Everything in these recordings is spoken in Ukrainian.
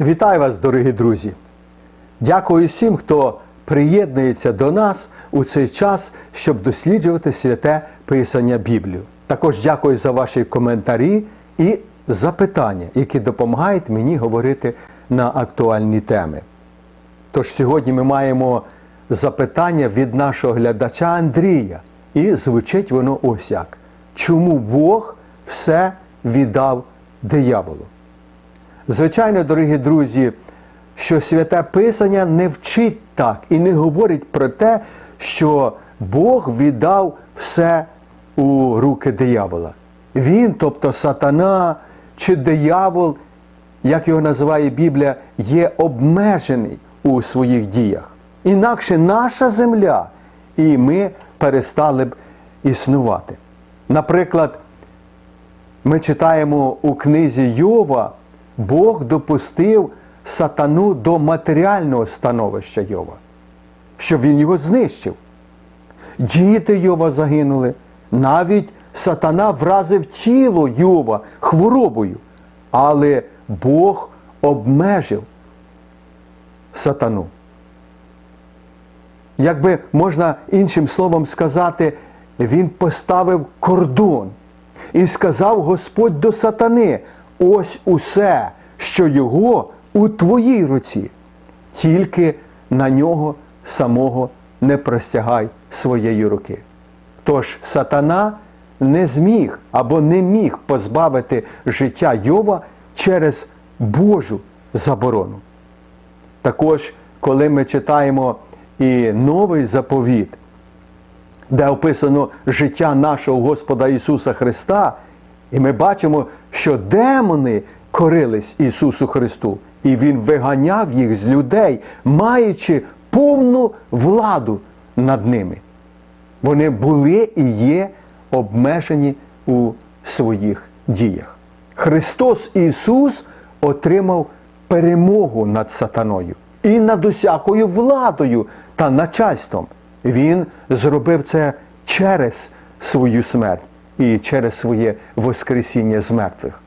Вітаю вас, дорогі друзі! Дякую всім, хто приєднується до нас у цей час, щоб досліджувати святе Писання Біблію. Також дякую за ваші коментарі і запитання, які допомагають мені говорити на актуальні теми. Тож сьогодні ми маємо запитання від нашого глядача Андрія, і звучить воно ось як. Чому Бог все віддав дияволу? Звичайно, дорогі друзі, що святе Писання не вчить так і не говорить про те, що Бог віддав все у руки диявола. Він, тобто сатана чи диявол, як його називає Біблія, є обмежений у своїх діях. Інакше наша земля і ми перестали б існувати. Наприклад, ми читаємо у книзі Йова, Бог допустив сатану до матеріального становища Йова, щоб він його знищив. Діти Йова загинули, навіть сатана вразив тіло Йова хворобою, але Бог обмежив сатану. Якби можна іншим словом сказати, він поставив кордон і сказав Господь до сатани: ось усе, що його у твоїй руці, тільки на нього самого не простягай своєї руки. Тож сатана не зміг або не міг позбавити життя Йова через Божу заборону. Також, коли ми читаємо і новий заповіт, де описано життя нашого Господа Ісуса Христа, і ми бачимо, що демони корились Ісусу Христу, і Він виганяв їх з людей, маючи повну владу над ними. Вони були і є обмежені у своїх діях. Христос Ісус отримав перемогу над сатаною і над усякою владою та начальством. Він зробив це через свою смерть і через своє Воскресіння з мертвих.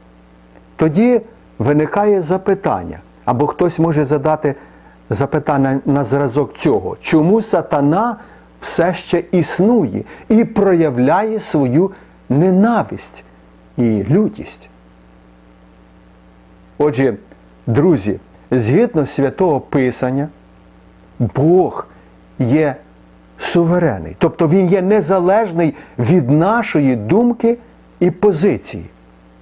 Тоді виникає запитання, або хтось може задати запитання на зразок цього, чому сатана все ще існує і проявляє свою ненависть і лютість. Отже, друзі, згідно святого Писання, Бог є суверенний, тобто Він є незалежний від нашої думки і позиції.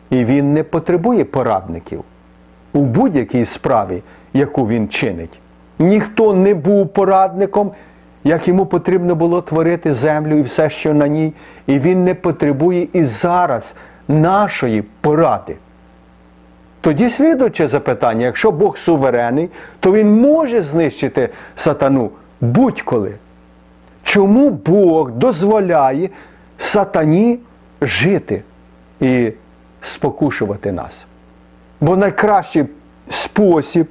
І Він не потребує порадників у будь-якій справі, яку він чинить. Ніхто не був порадником, як йому потрібно було творити землю і все, що на ній, і він не потребує і зараз нашої поради. Тоді слідуюче запитання: якщо Бог суверенний, то Він може знищити сатану будь-коли. Чому Бог дозволяє сатані жити і спокушувати нас? Бо найкращий спосіб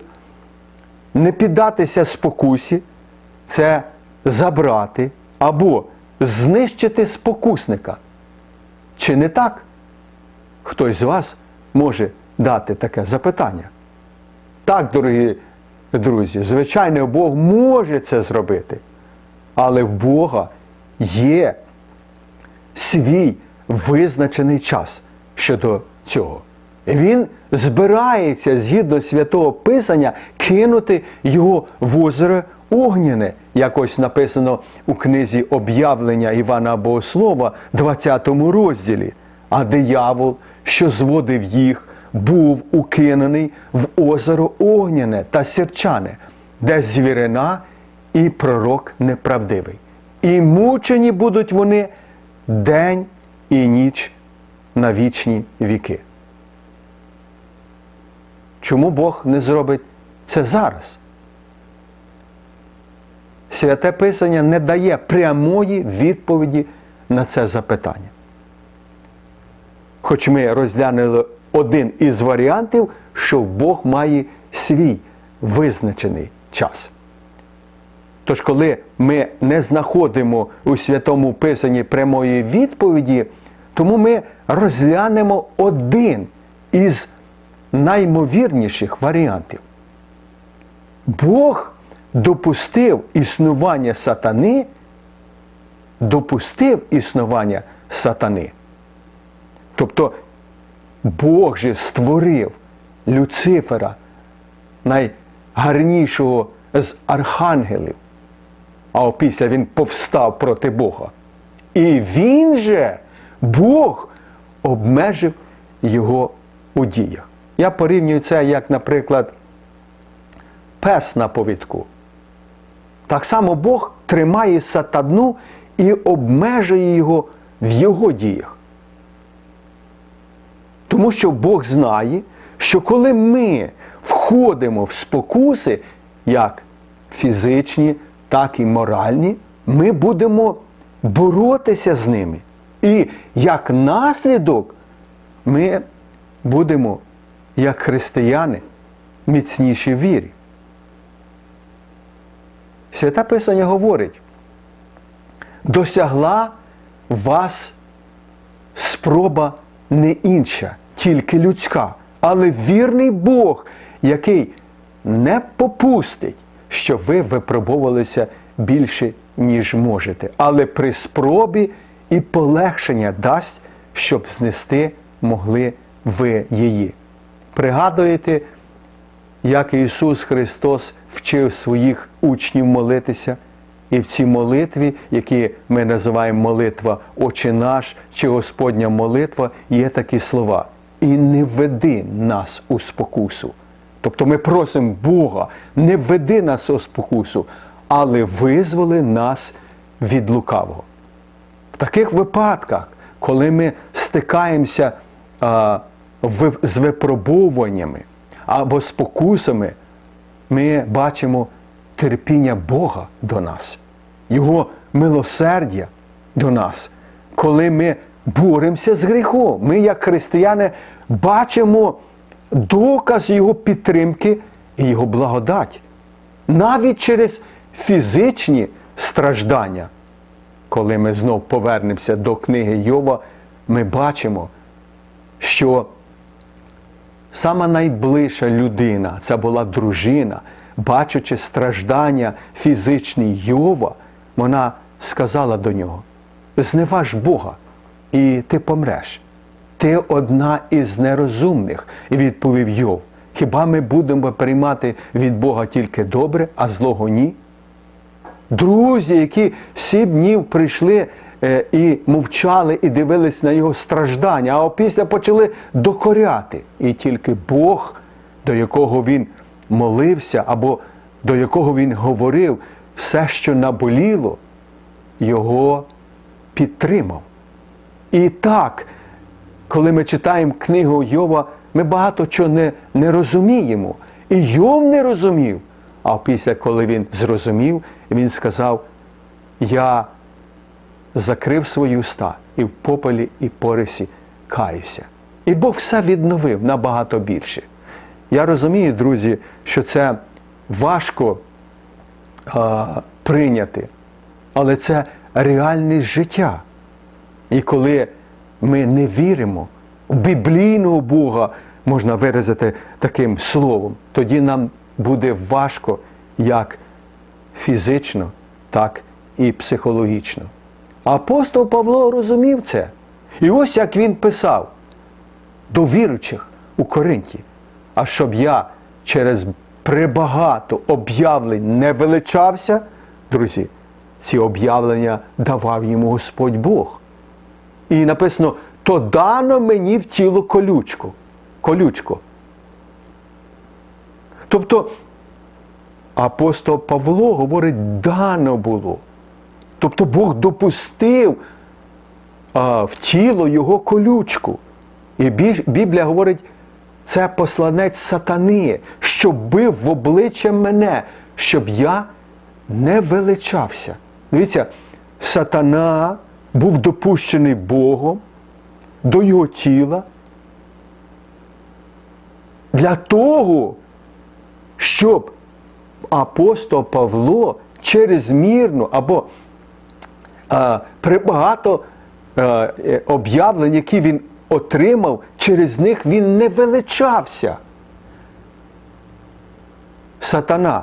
не піддатися спокусі це забрати або знищити спокусника. Чи не так? Хтось з вас може дати таке запитання? Так, дорогі друзі, звичайно, Бог може це зробити, але в Бога є свій визначений час щодо цього. Він збирається згідно святого Писання кинути його в озеро Огняне, як ось написано у книзі об'явлення Івана Богослова, 20 розділі. А диявол, що зводив їх, був укинений в озеро Огняне та Сірчане, де звірина і пророк неправдивий. І мучені будуть вони день і ніч на вічні віки. Чому Бог не зробить це зараз? Святе Писання не дає прямої відповіді на це запитання. Хоч ми розглянули один із варіантів, що Бог має свій визначений час. Тож, коли ми не знаходимо у Святому Писанні прямої відповіді, тому ми розглянемо один із наймовірніших варіантів. Бог допустив існування сатани, допустив існування сатани. Тобто Бог же створив Люцифера, найгарнішого з архангелів, а опісля він повстав проти Бога. І він же, Бог, обмежив його у діях. Я порівнюю це, як, наприклад, пес на повідку. Так само Бог тримає сатану і обмежує його в його діях. Тому що Бог знає, що коли ми входимо в спокуси, як фізичні, так і моральні, ми будемо боротися з ними. І як наслідок ми будемо, як християни, міцніші в вірі. Свята Писання говорить, досягла вас спроба не інша, тільки людська, але вірний Бог, який не попустить, щоб ви випробовувалися більше, ніж можете, але при спробі і полегшення дасть, щоб знести могли ви її. Пригадуєте, як Ісус Христос вчив своїх учнів молитися, і в цій молитві, які ми називаємо молитва Отче наш чи Господня молитва, є такі слова. І не веди нас у спокусу. Тобто ми просимо Бога, не веди нас у спокусу, але визволи нас від лукавого. В таких випадках, коли ми стикаємося а, в, з випробовуваннями або спокусами, ми бачимо терпіння Бога до нас, Його милосердя до нас. Коли ми боремося з гріхом, ми, як християни, бачимо доказ Його підтримки і Його благодать. Навіть через фізичні страждання. Коли ми знов повернемося до книги Йова, ми бачимо, що сама найближча людина, це була дружина, бачачи страждання фізичні Йова, вона сказала до нього: зневаж Бога, і ти помреш. Ти одна із нерозумних, відповів Йов. Хіба ми будемо приймати від Бога тільки добре, а злого ні? Друзі, які сім днів прийшли е, і мовчали, і дивились на його страждання, а опісля почали докоряти. І тільки Бог, до якого він молився, або до якого він говорив, все, що наболіло, його підтримав. І так, коли ми читаємо книгу Йова, ми багато чого не, не розуміємо. І Йов не розумів. А після, коли він зрозумів, він сказав: Я закрив свої уста і в попелі, і порисі каюся. І Бог все відновив набагато більше. Я розумію, друзі, що це важко а, прийняти, але це реальність життя. І коли ми не віримо в біблійного Бога, можна виразити таким словом, тоді нам буде важко як фізично, так і психологічно. Апостол Павло розумів це. І ось як він писав до віручих у Коринті, а щоб я через прибагато об'явлень не величався, друзі, ці об'явлення давав йому Господь Бог. І написано, то дано мені в тіло колючку. колючку. Тобто апостол Павло говорить, дано було. Тобто Бог допустив а, в тіло його колючку. І Біблія говорить, це посланець сатани, що бив в обличчя мене, щоб я не величався. Дивіться, сатана був допущений Богом до його тіла для того, щоб апостол Павло черезмірно або а, прибагато а, об'явлень, які він отримав, через них він не величався. Сатана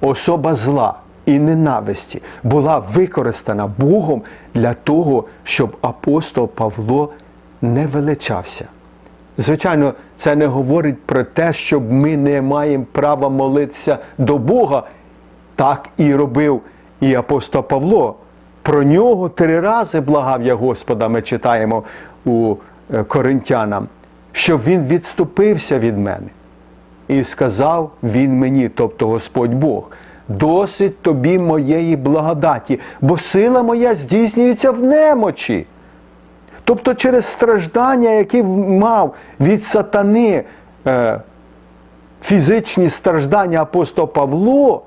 особа зла і ненависті була використана Богом для того, щоб апостол Павло не величався. Звичайно, це не говорить про те, щоб ми не маємо права молитися до Бога. Так і робив і апостол Павло. Про нього три рази благав я Господа, ми читаємо у е, Коринтянам, щоб він відступився від мене. І сказав він мені, тобто Господь Бог, досить тобі моєї благодаті, бо сила моя здійснюється в немочі. Тобто через страждання, які мав від сатани, е, фізичні страждання апостола Павло,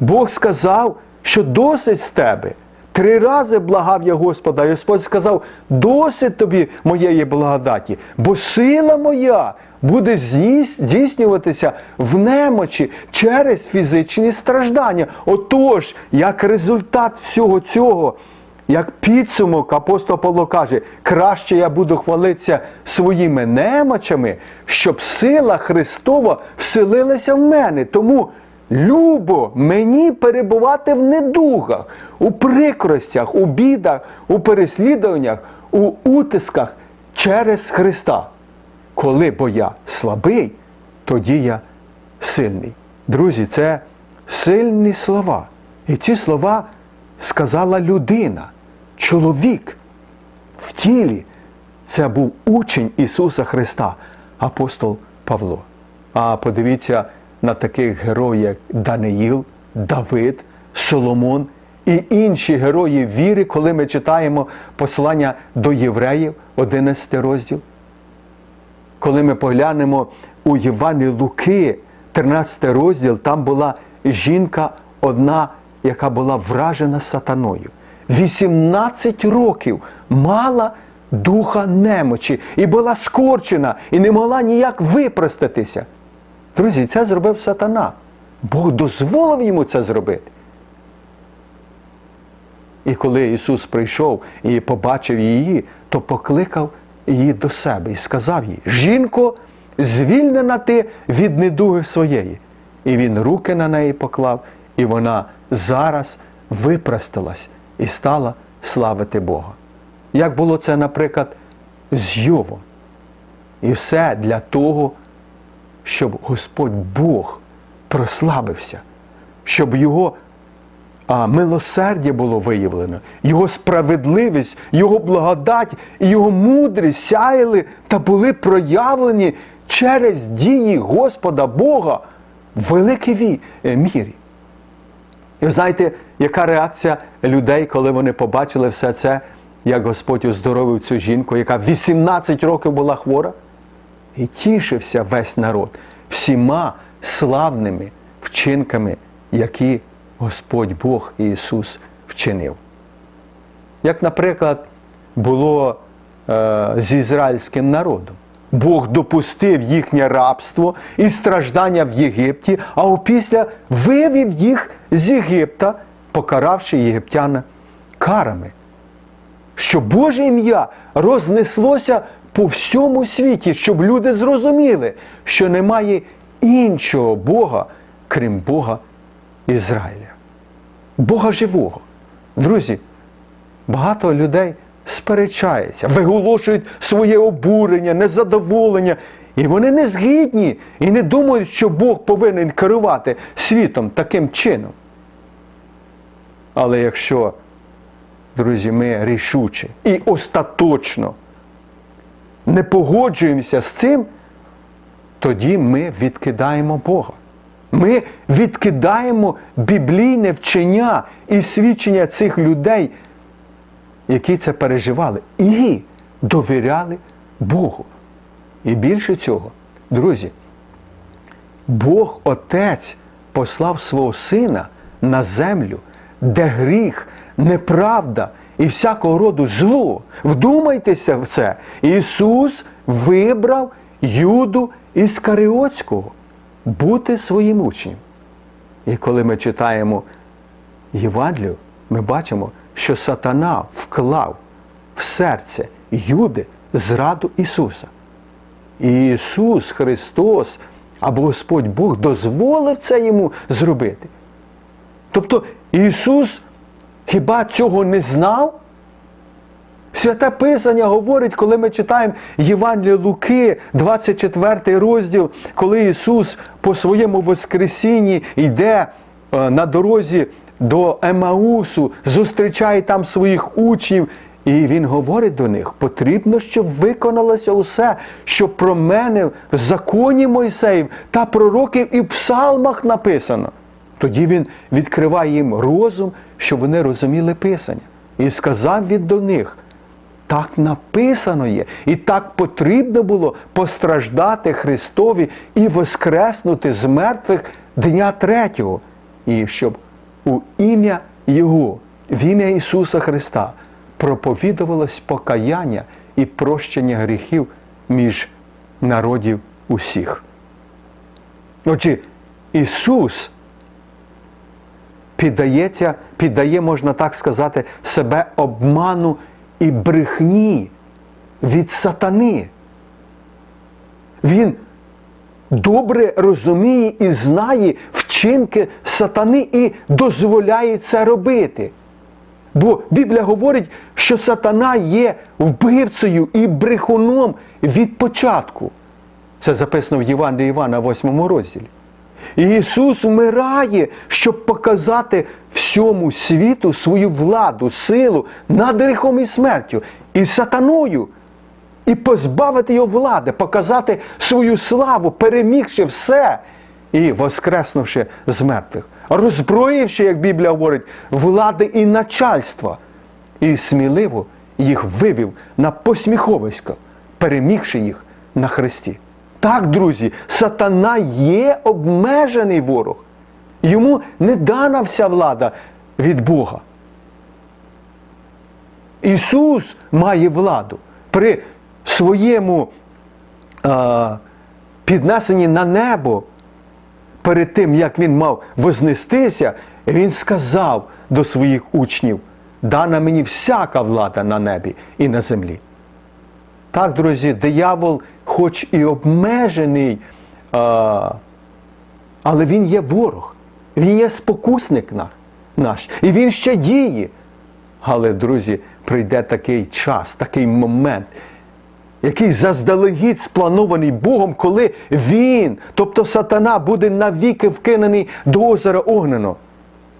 Бог сказав, що досить з тебе. Три рази благав я Господа, і Господь сказав, досить тобі моєї благодаті, бо сила моя буде здійснюватися в немочі через фізичні страждання. Отож, як результат всього цього, як підсумок, апостол Павло каже, краще я буду хвалитися своїми немочами, щоб сила Христова вселилася в мене. Тому любо мені перебувати в недугах, у прикростях, у бідах, у переслідуваннях, у утисках через Христа. Коли бо я слабий, тоді я сильний. Друзі, це сильні слова. І ці слова сказала людина, чоловік в тілі. Це був учень Ісуса Христа, апостол Павло. А подивіться на таких героїв, як Даниїл, Давид, Соломон і інші герої віри, коли ми читаємо послання до євреїв, 11 розділ. Коли ми поглянемо у Євангелії Луки, 13 розділ, там була жінка одна, яка була вражена сатаною. 18 років мала духа немочі і була скорчена, і не могла ніяк випростатися. Друзі, це зробив сатана. Бог дозволив йому це зробити. І коли Ісус прийшов і побачив її, то покликав її до себе і сказав їй: Жінко, звільнена ти від недуги своєї. І він руки на неї поклав, і вона зараз випростилась і стала славити Бога. Як було це, наприклад, з Йовом. І все для того, щоб Господь Бог прославився, щоб Його а, милосердя було виявлено, Його справедливість, Його благодать і Його мудрість сяяли та були проявлені через дії Господа Бога в великій е, мірі. І ви знаєте, яка реакція людей, коли вони побачили все це, як Господь оздоровив цю жінку, яка 18 років була хвора? І тішився весь народ всіма славними вчинками, які Господь Бог Ісус вчинив. Як, наприклад, було е, з ізраїльським народом. Бог допустив їхнє рабство і страждання в Єгипті, а опісля вивів їх з Єгипта, покаравши єгиптяна карами. Що Боже ім'я рознеслося по всьому світі, щоб люди зрозуміли, що немає іншого Бога, крім Бога Ізраїля. Бога живого. Друзі, багато людей сперечаються, виголошують своє обурення, незадоволення. І вони не згідні і не думають, що Бог повинен керувати світом таким чином. Але якщо, друзі, ми рішуче і остаточно не погоджуємося з цим, тоді ми відкидаємо Бога. Ми відкидаємо біблійне вчення і свідчення цих людей, які це переживали, і довіряли Богу. І більше цього, друзі, Бог Отець послав свого Сина на землю, де гріх, неправда і всякого роду зло. Вдумайтеся в це. Ісус вибрав Юду Іскаріотського бути своїм учнем. І коли ми читаємо Євангелію, ми бачимо, що сатана вклав в серце Юди зраду Ісуса. І Ісус Христос Або Господь Бог дозволив це йому зробити. Тобто Ісус хіба цього не знав? Святе Писання говорить, коли ми читаємо Євангеліє Луки, 24 розділ, коли Ісус по своєму Воскресінні йде е, на дорозі до Емаусу, зустрічає там своїх учнів, і Він говорить до них: потрібно, щоб виконалося усе, що про мене в законі Мойсеїв та пророків і в псалмах написано. Тоді він відкриває їм розум, щоб вони розуміли Писання. І сказав він до них. Так написано є, і так потрібно було постраждати Христові і воскреснути з мертвих дня третього, і щоб у ім'я Його, в ім'я Ісуса Христа, проповідувалось покаяння і прощення гріхів між народів усіх. Отже, Ісус піддається, піддає, можна так сказати, себе обману і брехні від сатани. Він добре розуміє і знає вчинки сатани і дозволяє це робити. Бо Біблія говорить, що сатана є вбивцею і брехуном від початку. Це записано в Євангелії Івана, 8 розділі. І Ісус вмирає, щоб показати всьому світу свою владу, силу над гріхом і смертю, і сатаною, і позбавити його влади, показати свою славу, перемігши все і воскреснувши з мертвих, роззброївши, як Біблія говорить, влади і начальства, і сміливо їх вивів на посміховисько, перемігши їх на Христі. Так, друзі, сатана є обмежений ворог. Йому не дана вся влада від Бога. Ісус має владу при своєму е, піднесенні на небо, перед тим, як він мав вознестися, він сказав до своїх учнів: дана мені всяка влада на небі і на землі. Так, друзі, диявол, хоч і обмежений, але він є ворог, він є спокусник наш, і він ще діє. Але, друзі, прийде такий час, такий момент, який заздалегідь спланований Богом, коли він, тобто сатана, буде навіки вкинений до озера Огнено.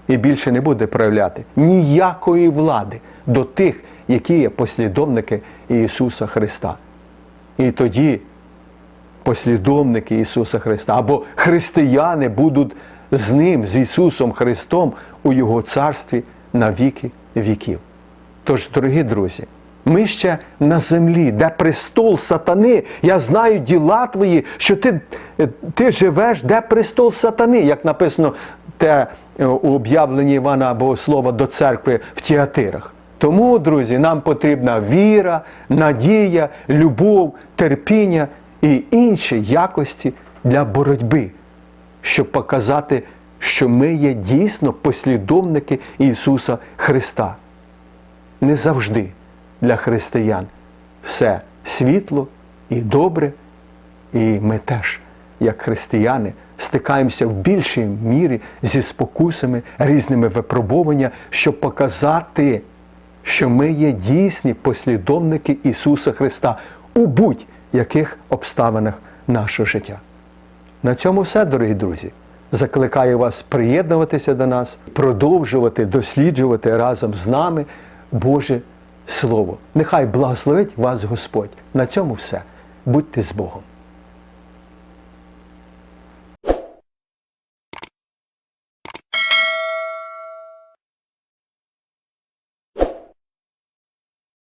І більше не буде проявляти ніякої влади до тих, які є послідовники Ісуса Христа. І тоді послідовники Ісуса Христа або християни будуть з Ним, з Ісусом Христом у Його царстві на віки віків. Тож, дорогі друзі, ми ще на землі, де престол сатани, я знаю діла твої, що ти, ти живеш, де престол сатани, як написано те у об'явленні Івана Богослова до церкви в Тіатирах. Тому, друзі, нам потрібна віра, надія, любов, терпіння і інші якості для боротьби, щоб показати, що ми є дійсно послідовники Ісуса Христа. Не завжди для християн все світло і добре, і ми теж, як християни, стикаємося в більшій мірі зі спокусами, різними випробуваннями, щоб показати, що ми є дійсні послідовники Ісуса Христа у будь-яких обставинах нашого життя. На цьому все, дорогі друзі. Закликаю вас приєднуватися до нас, продовжувати досліджувати разом з нами Боже Слово. Нехай благословить вас Господь. На цьому все. Будьте з Богом.